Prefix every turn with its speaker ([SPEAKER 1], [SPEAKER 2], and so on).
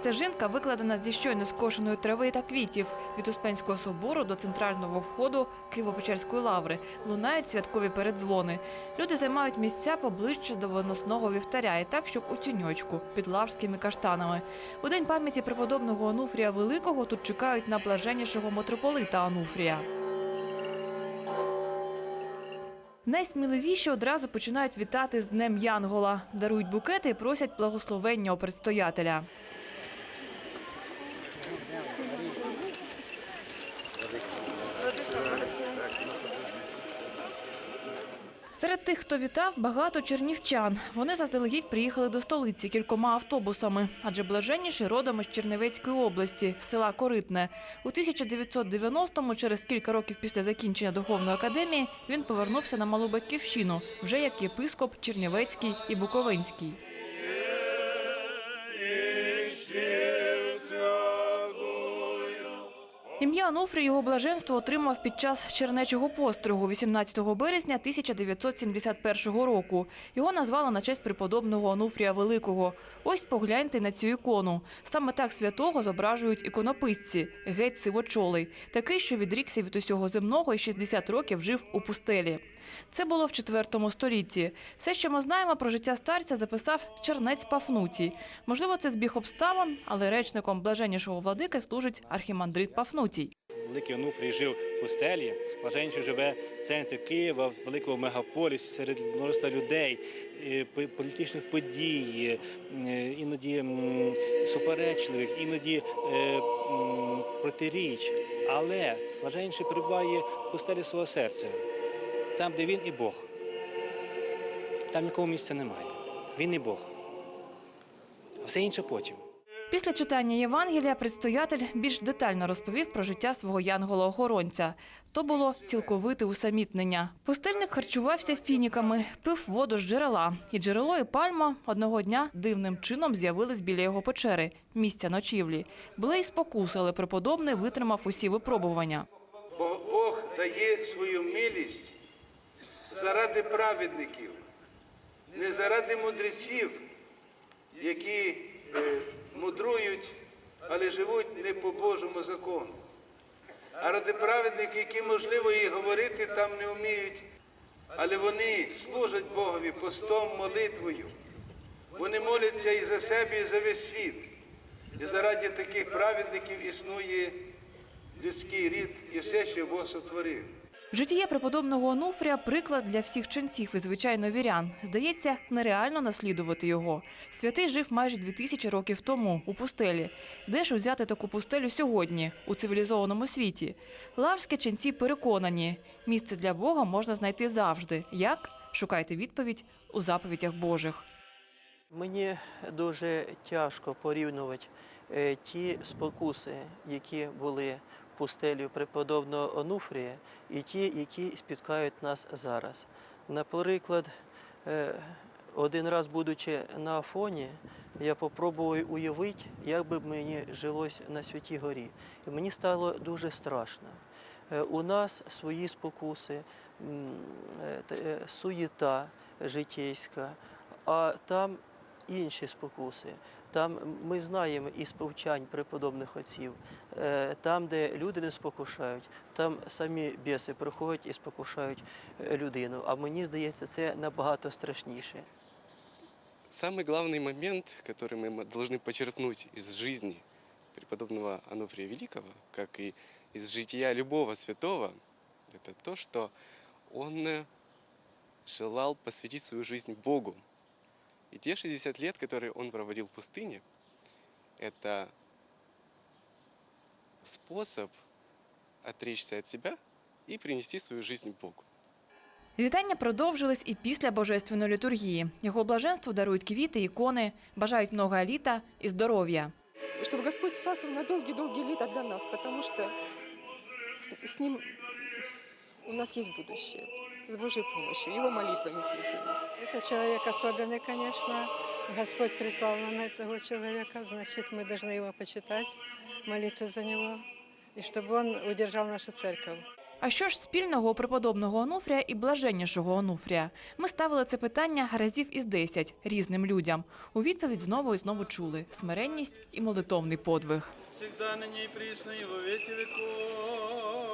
[SPEAKER 1] стежинка викладена зі щойно скошеної трави та квітів. Від Успенського собору до центрального входу Києво-Печерської лаври лунають святкові передзвони. Люди займають місця поближче до виносного вівтаря і так, щоб у тіньочку під лаврськими каштанами. У день пам'яті преподобного Онуфрія Великого тут чекають на блаженнішого митрополита Онуфрія. Найсміливіші одразу починають вітати з Днем Янгола, дарують букети і просять благословення у предстоятеля. Серед тих, хто вітав, багато чернівчан. Вони заздалегідь приїхали до столиці кількома автобусами, адже блаженніший родом із Чернівецької області, села Коритне. У 1990-му, через кілька років після закінчення духовної академії, він повернувся на малу батьківщину, вже як єпископ Чернівецький і Буковинський. Ім'я Ануфрі його блаженство отримав під час чернечого постригу 18 березня 1971 року. Його назвали на честь преподобного Ануфрія Великого. Ось погляньте на цю ікону. Саме так святого зображують іконописці – геть сивочолий. Такий, що відрікся від усього земного і 60 років жив у пустелі. Це було в IV столітті. Все, що ми знаємо про життя старця, записав чернець Пафнутій. Можливо, це збіг обставин, але речником блаженнішого владики служить архімандрит Пафнутій.
[SPEAKER 2] Великий Онуфрій жив в пустелі, блаженніший живе в центрі Києва, в великому мегаполісі, серед множества людей, політичних подій, е, іноді суперечливих, іноді е, протиріч. Але блаженніший перебуває в пустелі свого серця, там, де він і Бог. Там нікого місця немає. Він і Бог. А все інше потім.
[SPEAKER 1] Після читання Євангелія предстоятель більш детально розповів про життя свого янгола-охоронця. То було цілковите усамітнення. Пустельник харчувався фініками, пив воду з джерела. І джерело, і пальма одного дня дивним чином з'явились біля його печери, місця ночівлі. Були й спокуси, але преподобний витримав усі випробування.
[SPEAKER 3] Бо Бог дає свою милість заради праведників, не заради мудреців, які е, мудрують, але живуть не по Божому закону. А ради праведників, які, можливо, і говорити там не вміють, але вони служать Богові постом, молитвою. Вони моляться і за себе, і за весь світ. І заради таких праведників існує людський рід і все, що Бог сотворив.
[SPEAKER 1] Життя преподобного Онуфрія – приклад для всіх ченців і, звичайно, вірян. Здається, нереально наслідувати його. Святий жив майже дві тисячі років тому, у пустелі. Де ж узяти таку пустелю сьогодні, у цивілізованому світі? Лаврські ченці переконані, місце для Бога можна знайти завжди. Як? Шукайте відповідь у заповідях Божих.
[SPEAKER 4] Мені дуже тяжко порівнювати е, ті спокуси, які були в пустелі преподобного Онуфрія, і ті, які спіткають нас зараз. Наприклад, е, один раз, будучи на Афоні, я попробував уявити, як би мені жилось на Святій Горі. І мені стало дуже страшно. Е, У нас свої спокуси, е, суєта житейська, а там інші спокуси. Там ми знаємо із повчань преподобних отців, е, там, де люди не спокушають, там самі біси приходять і спокушають е, людину. А мені здається, це набагато страшніше.
[SPEAKER 5] Самый главный момент, который мы м- должны почерпнуть из жизни преподобного Ануфрия Великого, как и из жития любого святого, это то, что он э, желал посвятить свою жизнь Богу. И те 60 лет, которые он проводил в пустыне, это способ отречься от себя и принести свою жизнь Богу.
[SPEAKER 1] Вітання продовжились і після божественної літургії. Його блаженство дарують квіти, ікони, бажають много літа і здоров'я.
[SPEAKER 6] И чтобы Господь спас его на долгие-долгие лета для нас, потому что с, с Ним у нас есть будущее, с Божьей помощью, Его молитвами святыми.
[SPEAKER 7] Это человек особенный, конечно. Господь прислал нам этого человека, значит, мы должны его почитать, молиться за него, и чтобы он удержал нашу церковь.
[SPEAKER 1] А що ж спільного у преподобного Онуфрія і блаженнішого Онуфрія? Ми ставили це питання разів із 10 різним людям. У відповідь знову і знову чули смиренність і молитовний подвиг.
[SPEAKER 3] всегда ныне и присно, и во веки веков.